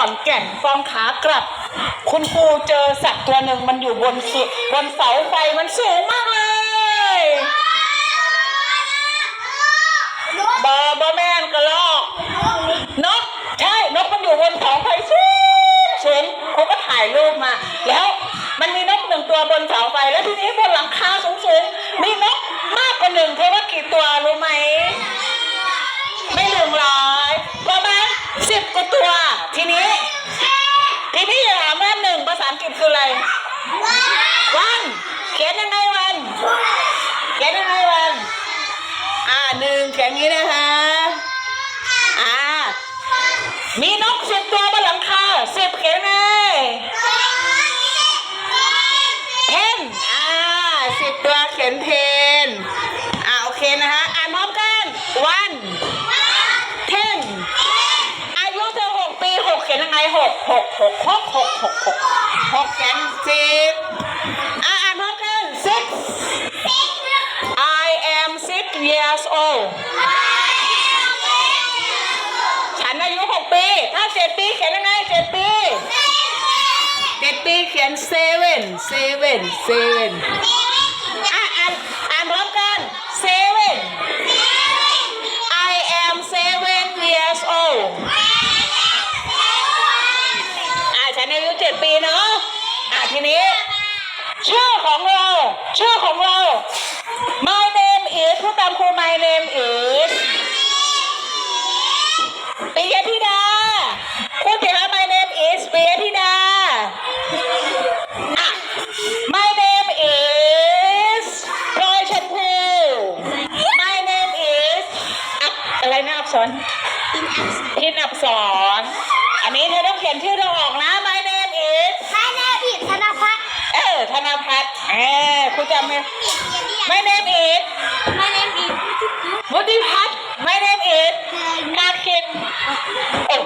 อนแก่นฟองขากลับ คุณครูเจอสัตว์ตัวหนึ่งมันอยู่บนสุดบนเสาไฟมันสูงมากเลย บอบอแมนกระลอกนกใช่นกมันอยู่บนเสาไฟสูงสูงเขาก็ถ่ายรูปมา แล้วมันมีนกหนึ่งตัวบนเสาไฟแล้วทีนี้บนหลังคาสูงสูงๆมีนกมากกว่าหนึ่งเธอว่ากี่ตัวรู้ไหมไม่ถึงร้อยประมาณสิบกว่าตัว ทีนี้ ทีนี้อย่าถามว่าหนึ่งภาษาอังกฤษคืออะไร วันเขียนยังไงวันเขียนยังไงวัน อ่าหนึ่งเขียนงี้นะคะ อ่า มีนกสิบตัวบนหลังคาสิบเขียนไงเทนอ่าสิบตัวเขียนเทนอ่าโอเคนะคะอ่านพร้อมกัน one ten หกหกหกหกหกหกหกแสนสิบอ่านพร้อมกัน six I am six years old ฉันอายุหกปี ถ้าเจ็ดปีเขียนยังไงเจ็ดปีเจ็ดปีเขียน seven seven seven ดปีเนาะอะทีนี้ ชื่อของเรา ชื่อของเรา My name is พูดตามครู My name is ปิยธิดาพูดสิคะ My name is ปิยธิดาอะ My name is พลอยชมพู My name is อะอะไรนะอักษรพินอักษร อันนี้เธอต้องเขียนชื่อเธอออก My name is. My name is. What do you have? My name is. Nakin. Oh,